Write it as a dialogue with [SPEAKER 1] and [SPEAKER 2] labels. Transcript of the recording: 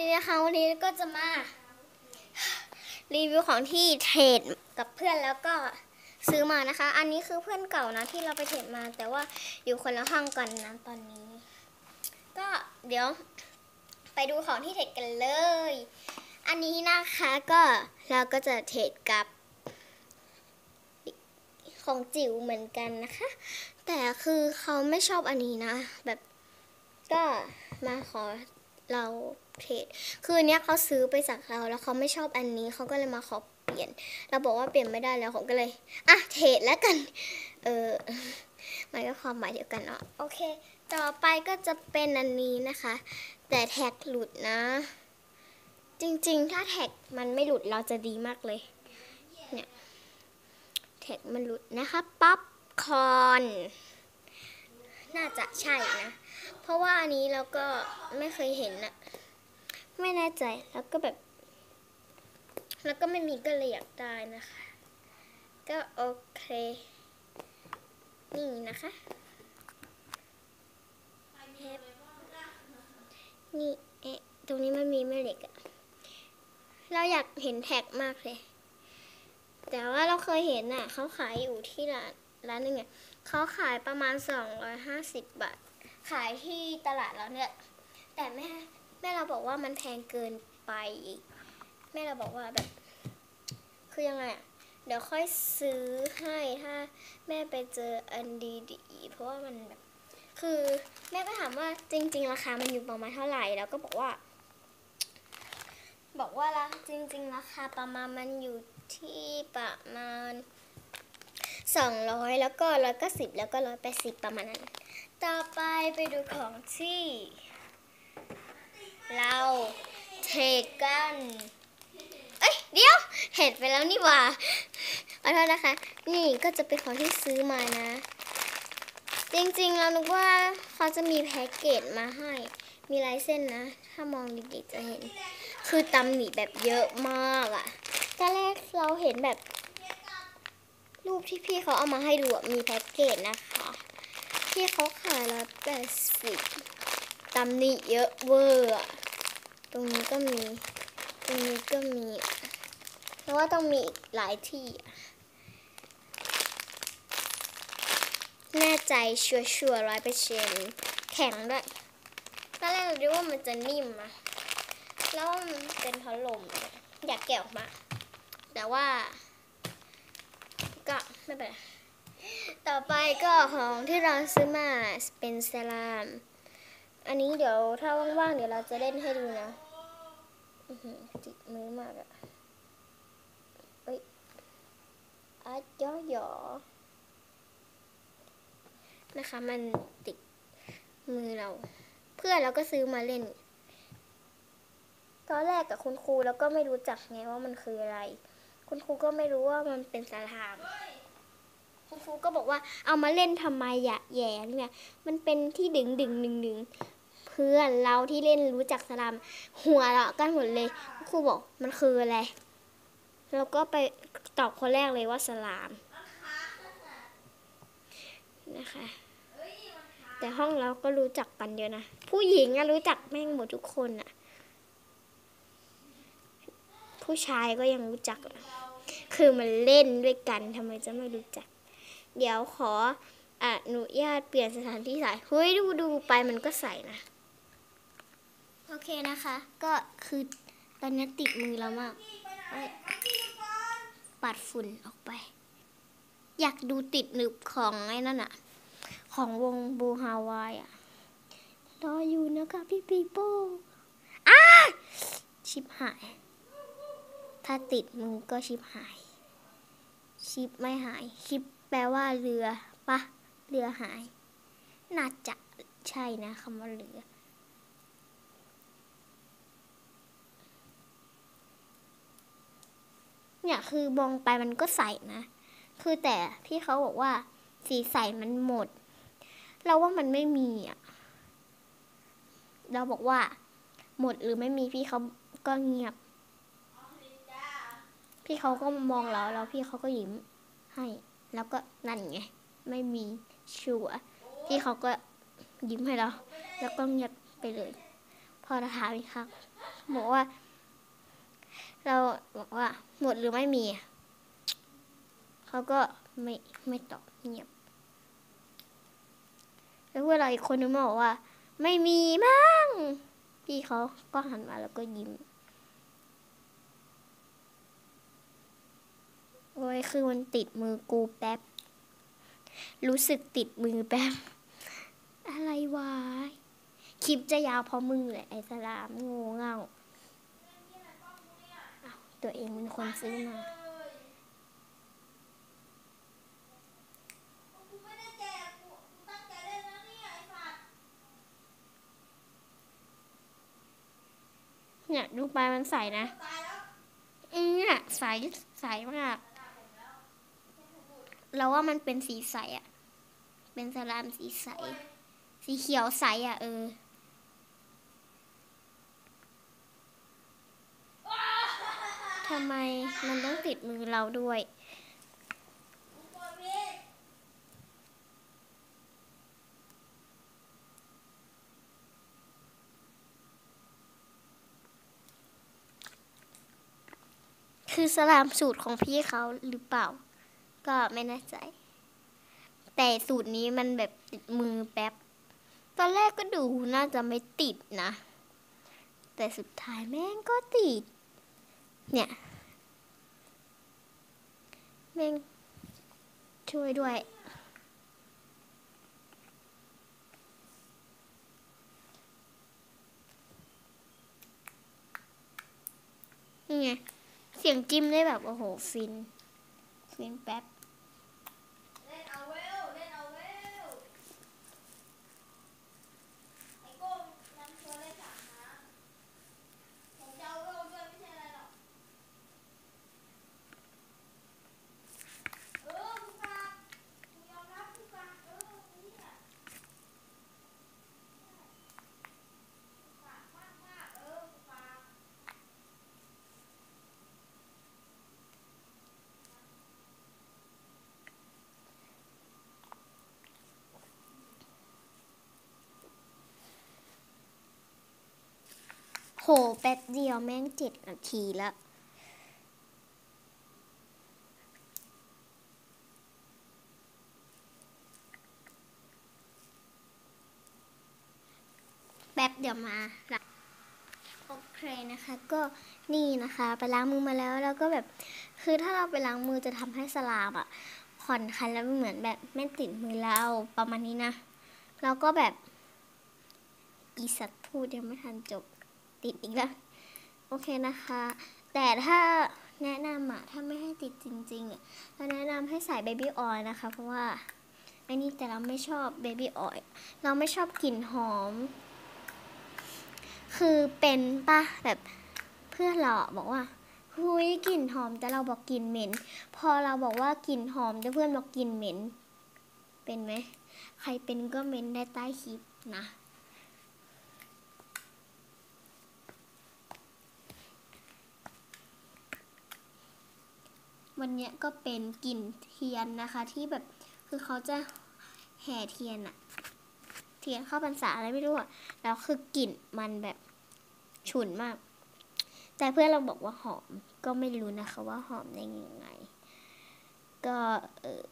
[SPEAKER 1] ดีนะคะวันนี้ก็จะมา รีวิวของที่เทรดกับเพื่อนแล้วก็ซื้อมานะคะ อันนี้คือเพื่อนเก่านะที่เราไปเทรดมา แต่ว่าอยู่คนละห้องกันนะตอนนี้ ก็เดี๋ยวไปดูของที่เทรดกันเลย อันนี้นะคะก็เราก็จะเทรดกับของจิ๋วเหมือนกันนะคะ แต่คือเขาไม่ชอบอันนี้นะ แบบก็มาขอเรา เทรดคือเนี้ยเขาซื้อไปจากเราแล้วเขาไม่ชอบอันนี้เขาก็เลยมาขอเปลี่ยน เราบอกว่าเปลี่ยนไม่ได้แล้วผมก็เลยอะเทรดแล้วกัน เออมันก็ความหมายเดียวกันเนาะโอเค ต่อไปก็จะเป็นอันนี้นะคะ แต่แท็กหลุดนะ จริงๆ ถ้าแท็กมันไม่หลุดเราจะดีมากเลยเนี่ยแท็กมันหลุดนะคะป๊อปคอนน่าจะใช่นะ เพราะว่าอันนี้เราก็ไม่เคยเห็นอะ ไม่แน่ใจแล้วก็แบบ แล้วก็ไม่มีก็เลยอยากได้นะคะ ก็โอเค นี่นะคะเทปนี่เอ๊ะตรงนี้มันมีแม่เหล็กอะเราอยากเห็นแท็กมากเลย แต่ว่าเราเคยเห็นน่ะเขาขายอยู่ที่ร้านร้านหนึงอะเขาขายประมาณ 250 บาท ขายที่ตลาดเราเนี่ย แต่แม่ แม่เราบอกว่ามันแพงเกินไปแม่เราบอกว่าแบบ คือยังไงอะเดี๋ยวค่อยซื้อให้ถ้า แม่ไปเจออันดีๆเพราะว่ามันแบบคือแม่ก็ถามว่าจริง ๆ ราคา มันอยู่ประมาณเท่าไหร่แล้วก็บอกว่า บอกว่าละจริง ๆ ราคาประมาณมันอยู่ที่ประมาณ200แล้วก็190แล้วก็180ประมาณนั้น ต่อไปไปดูของที่ เราเทกันเอ้ยเดี๋ยวเห็ดไปแล้วนี่หว่าขอโทษนะคะ นี่ก็จะเป็นของที่ซื้อมานะ จริงๆ เรานึกว่าเขาจะมีแพ็กเกจมาให้ มีลายเส้นนะ ถ้ามองดีๆจะเห็น คือตำหนิแบบเยอะมากอะตอนแรกเราเห็นแบบ รูปที่พี่เขาเอามาให้ดูมีแพ็กเกจนะคะ พี่เขาขายละแปดสิบ ตำหนิเยอะเวอร์ตรงนี้ก็มี ตรงนี้ก็มีเพราะว่าต้องมีอีกหลายที่ แน่ใจชัวชัวร้อยเปอร์เซ็นแข็งด้วยตอนแรกเราดูว่ามันจะนิ่มอะแล้วมันเป็นพัดลมอะอยากแกะออกมา แต่ว่า ก็ไม่เป็นไรต่อไปก็ของที่เราซื้อมาเป็นสลาม อันนี้เดี๋ยวถ้าว่างๆเดี๋ยวเราจะเล่นให้ดูนะติดมือมากอะเอ้ยอัดย่อหยอนะคะ มันติดมือเรา เพื่อนเราก็ซื้อมาเล่น ตอนแรกกับคุณครูแล้วก็ไม่รู้จักไงว่ามันคืออะไร คุณครูก็ไม่รู้ว่ามันเป็นสลามคุณครูก็บอกว่าเอามาเล่นทำไมอย่าแย่เนี่ย มันเป็นที่ดึงดึงดึงดึง พื่อนเราที่เล่นรู้จักสลามหัวเราะกันหมดเลยครูบอกมันคืออะไรเราก็ไปตอบคนแรกเลยว่าสลามนะคะ แต่ห้องเราก็รู้จักกันเยอะนะ ผู้หญิงอะรู้จักแม่งหมดทุกคนอะผู้ชายก็ยังรู้จัก คือมันเล่นด้วยกันทำไมจะไม่รู้จัก เดี๋ยวขออนุญาตเปลี่ยนสถานที่ใส่เฮ้ยดูดูไปมันก็ใส่นะ โอเคนะคะ ก็คือตอนนี้ติดมือเรามากเอ้ยปัดฝุ่นออกไป อยากดูติดหนึบของไอ้นั่นอะของวงบูฮาวายอะรออยู่นะคะพี่ปีโป้อ้าชิบหาย ถ้าติดมือก็ชิบหาย ชิปไม่หาย ชิปแปลว่าเรือปะเรือหาย น่าจะใช่นะคำว่าเรือ เนี่ยคือมองไปมันก็ใสนะ คือแต่พี่เขาบอกว่า สีใสมันหมด เราว่ามันไม่มีอะ เราบอกว่า หมดหรือไม่มีพี่เขาก็เงียบ พี่เขาก็มองเราแล้วพี่เขาก็ยิ้มให้ แล้วก็นั่นไงไม่มีชัวพี่เขาก็ยิ้มให้เรา แล้วก็เงียบไปเลย พอเราถามอีกครั้งบอกว่า หมดหรือไม่มี เขาก็ไม่ไม่ตอบเงียบ แล้วเวลาอีกคนนึงมาบอกว่า ไม่มีมั้งพี่เขาก็หันมาแล้วก็ยิ้มโอ้ยคือมันติดมือกูแป๊บ รู้สึกติดมือแป๊บ อะไรวะ คลิปจะยาวเพราะมึงแหละไอ้สลามงูเง่า ตัวเองเป็นคนซื้อมา
[SPEAKER 2] เนี่ย
[SPEAKER 1] ดูปลายมันใสนะอืมเนี่ยใสใสมาก เราว่ามันเป็นสีใสอะเป็นสลามสีใส สีเขียวใสอะเออ ทำไมมันต้องติดมือเราด้วย คือสลามสูตรของพี่เขาหรือเปล่า ก็ไม่แน่ใจ แต่สูตรนี้มันแบบติดมือแป๊บ ตอนแรกก็ดูน่าจะไม่ติดนะ แต่สุดท้ายแม่งก็ติด เนี่ยแม่งช่วยด้วย นี่ไง เสียงจิ้มได้แบบ โอ้โห ฟิน ฟินแป๊บ
[SPEAKER 2] เล่นเอาเวลเล่นเอาเวลไอ้โก้นำตัวเล่นสามนะผมจะเอาเวลด้วยไม่ใช่อะไรหรอกเออกูฝากกูยอมรับกูฝากเออเนี่ยกูฝากมากมากๆเออกูฝาก
[SPEAKER 1] โห แป๊บเดียวแม่งเจ็ดนาทีแล้วแป๊บเดี๋ยวมาละโอเคนะคะ ก็นี่นะคะ ไปล้างมือมาแล้วแล้วก็แบบ คือถ้าเราไปล้างมือจะทำให้สลามอะผ่อนคลายแล้วเหมือนแบบไม่ติดมือเราประมาณนี้นะ แล้วก็แบบอีสัตว์พูดยังไม่ทันจบ ติดอีกแล้ว โอเคนะคะ แต่ถ้าแนะนำอะถ้าไม่ให้ติดจริงๆอะเราแนะนำให้ใส่เบบี้ออยล์นะคะ เพราะว่าอันนี้แต่เราไม่ชอบเบบี้ออยล์เราไม่ชอบกลิ่นหอม คือเป็นปะแบบเพื่อนเราอะบอกว่าหุยกลิ่นหอมแต่เราบอกกลิ่นเหม็น พอเราบอกว่ากลิ่นหอมแต่เพื่อนบอกกลิ่นเหม็น เป็นไหม ใครเป็นก็เม้นได้ใต้คลิปนะ วันเนี้ยก็เป็นกลิ่นเทียนนะคะที่แบบคือเขาจะแห่เทียนอะเทียนเข้าพรรษาอะไรไม่รู้อะแล้วคือกลิ่นมันแบบฉุนมาก แต่เพื่อนเราบอกว่าหอมก็ไม่รู้นะคะว่าหอมได้ยังไง ก็เออ